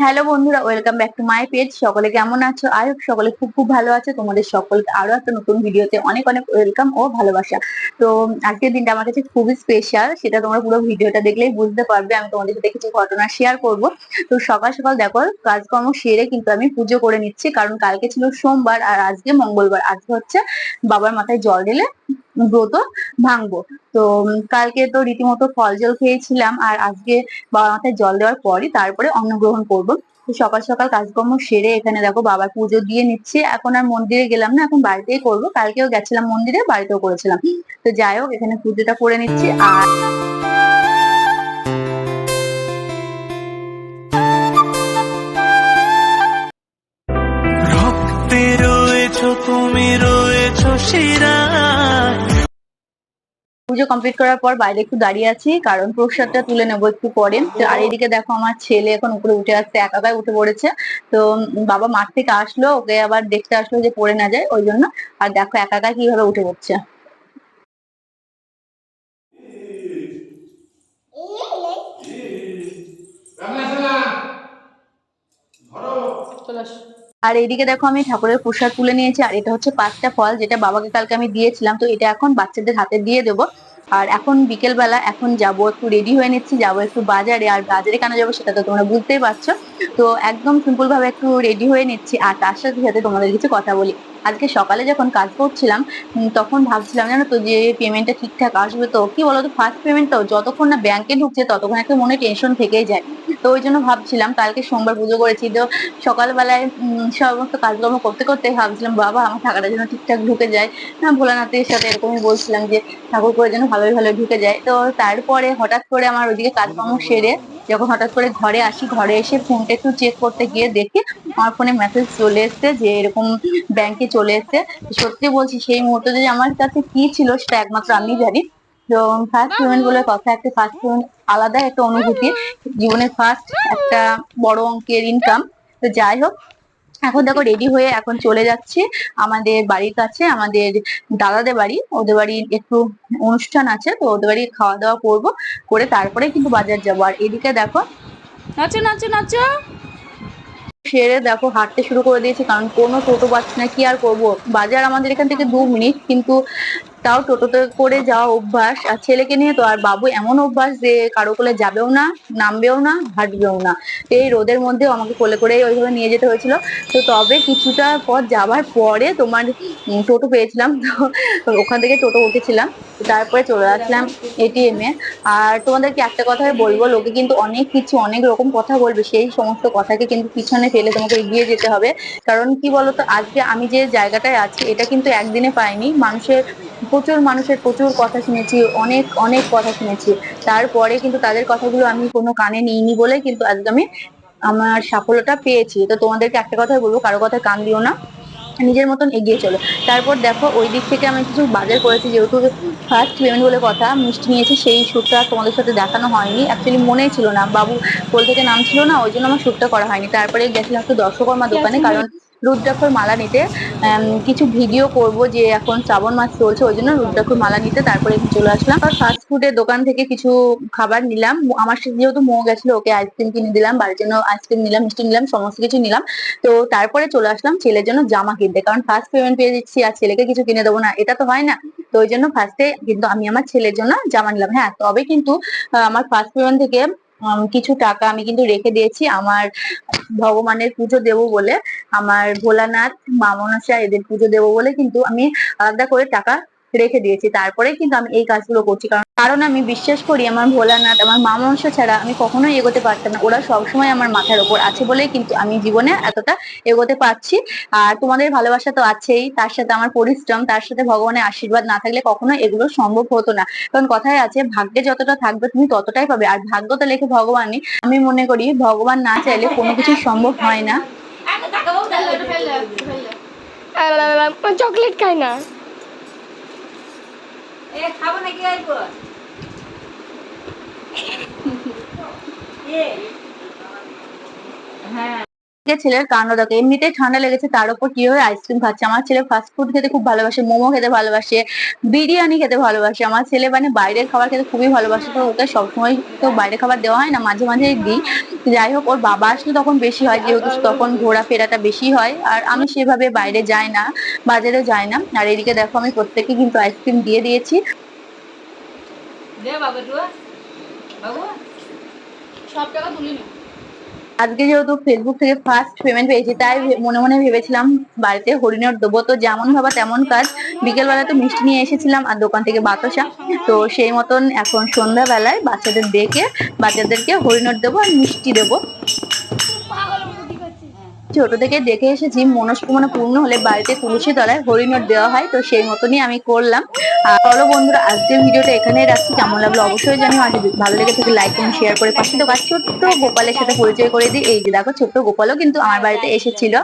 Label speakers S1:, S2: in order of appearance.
S1: Hello বন্ধুরা, welcome back to my page. সকলে কেমন আছো? হোপ সকলে খুব খুব ভালো আছে। তোমাদের সকলকে আরও একটা নতুন ভিডিওতে অনেক অনেক ওয়েলকাম ও ভালোবাসা। তো আজকের দিনটা আমার কাছে খুবই স্পেশাল সেটা তোমরা পুরো ভিডিওটা দেখলেই বুঝতে পারবে। আমি তোমাদের সাথে কিছু ঘটনা শেয়ার করব। তো সকাল সকাল দেখো, কাজকর্ম সেরে কিন্তু আমি পুজো করে নিচ্ছি। কারণ কালকে ছিল সোমবার আর আজকে মঙ্গলবার। আজকে হচ্ছে বাবার মাথায় জল ঢেলে ব্রত ভাঙবো। তো কালকে তো রীতিমতো ফল জল খেয়েছিলাম আর আজকে বাবার মাথায় জল দেওয়ার পরই তারপরে অন্ন গ্রহণ করব সকাল সকাল কাজকর্ম সেরে এখানে দেখো বাবার পুজো দিয়ে নিচ্ছি। এখন আর মন্দিরে গেলাম না, এখন বাড়িতেই করব। কালকেও গেছিলাম মন্দিরে, বাড়িতেও করেছিলাম। তো যাই হোক, এখানে পুজোটা করে নিচ্ছি আর
S2: রক্তে রয়েছো, তুমি রয়েছো শিরায়
S1: পুজো কমপ্লিট করার পর বাইরে একটু দাঁড়িয়ে আছি কারণ প্রসাদটা তুলে নেব একটু পরে। তো আর এদিকে দেখো আমার ছেলে এখন উপরে উঠে আসছে একা একাই উঠে পড়েছে। তো বাবা মাঠ থেকে আসলো ওকে আবার দেখতে আসলো যে পড়ে না যায় ওই জন্য। আর দেখো একা একা কীভাবে উঠে পড়ছে। আর এইদিকে দেখো আমি ঠাকুরের প্রসাদ তুলে নিয়েছি, আর এটা হচ্ছে পাঁচটা ফল যেটা বাবাকে কালকে আমি দিয়েছিলাম। তো এটা এখন বাচ্চাদের হাতে দিয়ে দেবো। আর এখন বিকেল বেলা এখন যাব, একটু রেডি হয়ে নিচ্ছি, যাব একটু বাজারে। আর বাজারে কেন যাব সেটা তো তোমরা বুঝতেই পারছ। তো একদম সিম্পল ভাবে একটু রেডি হয়ে নিচ্ছি, আর তার সাথে সাথে তোমাদের কিছু কথা বলি। আজকে সকালে যখন কাজ করছিলাম তখন ভাবছিলাম জানো তো যে পেমেন্টটা ঠিকঠাক আসবে তো? কি বলতো? ফার্স্ট পেমেন্টটাও যতক্ষণ না ব্যাংকে ঢুকছে ততক্ষণ একটা মনে টেনশন থেকেই যায়। তো ওই জন্য ভাবছিলাম, কালকে সোমবার পুজো করেছি তো সকালবেলায় সমস্ত কাজকর্ম করতে করতে ভাবছিলাম, বাবা আমার টাকাটা যেন ঠিকঠাক ঢুকে যায়। না ভোলানাথের সাথে এরকমই বলছিলাম যে ঠাকুর করে যেন ভালোই ভালো ঢুকে যায়। তো তারপরে হঠাৎ করে আমার ওইদিকে কাজকর্ম সেরে যখন হঠাৎ করে ঘরে আসি, ঘরে এসে ফোনটা একটু চেক করতে গিয়ে দেখি আমার ফোনে মেসেজ চলে এসছে যে এরকম ব্যাংকে চলে এসছে। সত্যি বলছি, সেই মুহূর্তে যে আমার কাছে কি ছিল সেটা একমাত্র আমি জানি। তো ফার্স্ট পেমেন্ট বলে কথা, একটা ফার্স্ট পেমেন্ট আলাদা একটা অনুভূতি। জীবনের ফার্স্ট একটা বড় অঙ্কের ইনকাম তো যাই হোক এখন দেখো রেডি হয়ে এখন চলে যাচ্ছি আমাদের বাড়ির কাছে আমাদের দাদাদের বাড়ি। ওদের বাড়ি একটু অনুষ্ঠান আছে তো ওদের বাড়ি খাওয়া দাওয়া করব করে তারপরে কিন্তু বাজার যাব। আর এদিকে দেখো
S3: নাচো নাচো নাচো।
S1: সেরে দেখো হাঁটতে শুরু করে দিয়েছি কারণ কোনো টোটো পাচ্ছি না কি আর করব? বাজার আমাদের এখান থেকে দু মিনিট কিন্তু তাও টোটোতে করে যাওয়া অভ্যাস। আর ছেলেকে নিয়ে তো আর বাবু এমন অভ্যাস যে কারও কোলে যাবেও না, নামবেও না, হাঁটবেও না। এই রোদের মধ্যেও আমাকে কোলে করে ওইভাবে নিয়ে যেতে হয়েছিল। তো তবে কিছুটা পথ যাওয়ার পরে তোমার টোটো পেয়েছিলাম। তো ওখান থেকে টোটো উঠেছিলাম। তারপরে চলে আসলাম এটিএম এ। আর তোমাদেরকে একটা কথাই বলব, লোকে কিন্তু অনেক কিছু, অনেক রকম কথা বলবে। সেই সমস্ত কথাকে কিন্তু পিছনে ফেলে তোমাকে এগিয়ে যেতে হবে। কারণ কি বলতো, আজকে আমি যে জায়গাটায় আছি, এটা কিন্তু একদিনে পাইনি। মানুষের প্রচুর মানুষের প্রচুর কথা শুনেছি অনেক অনেক কথা শুনেছি। তারপরে কিন্তু তাদের কথাগুলো আমি কোনো কানে নিইনি বলে কিন্তু আজকে আমি আমার সাফল্যটা পেয়েছি। তো তোমাদেরকে একটা কথাই বলব কারও কথায় কান দিও না নিজের মতন এগিয়ে চলো। তারপর দেখো ওই দিক থেকে আমি কিছু বাজার করেছি যেহেতু ফার্স্ট পেমেন্ট বলে কথা মিষ্টি নিয়েছি সেই শ্যুটটা তোমাদের সাথে দেখানো হয়নি। অ্যাকচুয়ালি মনে ছিল না বাবু কোল থেকে নাম ছিল না ওই জন্য আমার শ্যুটটা করা হয়নি। তারপরে গেছিলাম একটু দর্শকর্মা দোকানে কারণ রুদ্রাক্ষর মালা নিতে কিছু ভিডিও করব যে এখন শ্রাবণ মাস চলছে, ওই জন্য রুদ্রাক্ষর মালা নিতে তারপরে চলে আসলাম। ফাস্ট ফুডের দোকান থেকে কিছু খাবার নিলাম। আমার যেহেতু মো গেছিল, ওকে আইসক্রিম কিনে দিলাম, বাড়ির জন্য আইসক্রিম নিলাম, মিষ্টি নিলাম, সমস্ত কিছু নিলাম। তো তারপরে চলে আসলাম ছেলের জন্য জামা কিনতে। কারণ ফার্স্ট পেমেন্ট পেয়ে দিচ্ছি আর ছেলেকে কিছু কিনে দেবো না, এটা তো হয় না। তো ওই জন্য ফার্স্টে কিন্তু আমি আমার ছেলের জন্য জামা নিলাম। হ্যাঁ তবে কিন্তু আমার ফার্স্ট পেমেন্ট থেকে কিছু টাকা আমি কিন্তু রেখে দিয়েছি আমার ভগবানের পুজো দেবো বলে, আমার ভোলানাথ, মামনসা এদের পুজো দেবো বলে কিন্তু আমি আলাদা করে টাকা রেখে দিয়েছি। তারপরে কিন্তু আমি এই কাজগুলো করছি। কারণ কারণ আমি বিশ্বাস করি আমার ভোলানাথ আমার মা মনসা ছাড়া আমি কখনোই এগোতে পারতাম না। ওরা সবসময় আমার মাথার ওপর আছে বলেই কিন্তু আমি জীবনে এতটা এগোতে পারছি। আর তোমাদের ভালোবাসা তো আছেই। তার সাথে আমার পরিশ্রম তার সাথে ভগবানের আশীর্বাদ না থাকলে কখনো এগুলো সম্ভব হতো না। কারণ কথায় আছে ভাগ্যে যতটা থাকবে তুমি ততটাই পাবে। আর ভাগ্য তো লেখে ভগবানই। আমি মনে করি ভগবান না চাইলে কোনো কিছু সম্ভব হয় না।
S3: চকলেট খাই না।
S4: খাব নাকি আইবো হ্যাঁ
S1: যে ছেলের কাণ্ড দেখো। এমনিতেই ঠান্ডা লেগেছে, তার উপর কীভাবে আইসক্রিম খাচ্ছে। আমার ছেলে ফাস্ট ফুড খেতে খুব ভালোবাসে, মোমো খেতে ভালোবাসে, বিরিয়ানি খেতে ভালোবাসে। আমার ছেলে মানে বাইরের খাবার খেতে খুবই ভালোবাসে, তো ওকে সবসময় তো বাইরের খাবার দেওয়া হয় না, মাঝে মাঝে দিই। যাই হোক, ওর বাবা আসলে তখন বেশি হয়, যেহেতু তখন ঘোরাফেরাটা বেশি হয়। আর আমি সেভাবে বাইরে যাই না, বাজারে যাই না। আর এদিকে দেখো, আমি প্রত্যেককে কিন্তু আইসক্রিম দিয়ে দিয়েছি।
S3: দে বাবু বাবু, সব টাকা তুলি নি।
S1: আজকে যেহেতু ফেসবুক থেকে ফার্স্ট পেমেন্ট পেয়েছি, তাই মনে মনে ভেবেছিলাম বাড়িতে হরিণের দেবো। তো যেমন ভাবা তেমন কাজ। বিকেলবেলা তো মিষ্টি নিয়ে এসেছিলাম আর দোকান থেকে বাতাসা। তো সেই মতন এখন সন্ধ্যাবেলায় বাচ্চাদের ডেকে বাচ্চাদেরকে হরিণের দেবো আর মিষ্টি দেবো। ছোট থেকে দেখে এসেছি। মনস্কামনা পূর্ণ হলে বাড়িতে তুলসী তলায় হরিণর দেওয়া হয়, তো সেই মতনই আমি করলাম। আর চলো বন্ধুরা, আজকের ভিডিওটা এখানেই রাখছি। কেমন লাগল অবশ্যই জানিও। আর ভালো লেগে থাকে লাইক এবং শেয়ার করে পাশে তো ছোট্ট গোপালের সাথে পরিচয় করে দিই। এই যে দেখো, ছোট্ট গোপালও কিন্তু আমার বাড়িতে এসেছিল।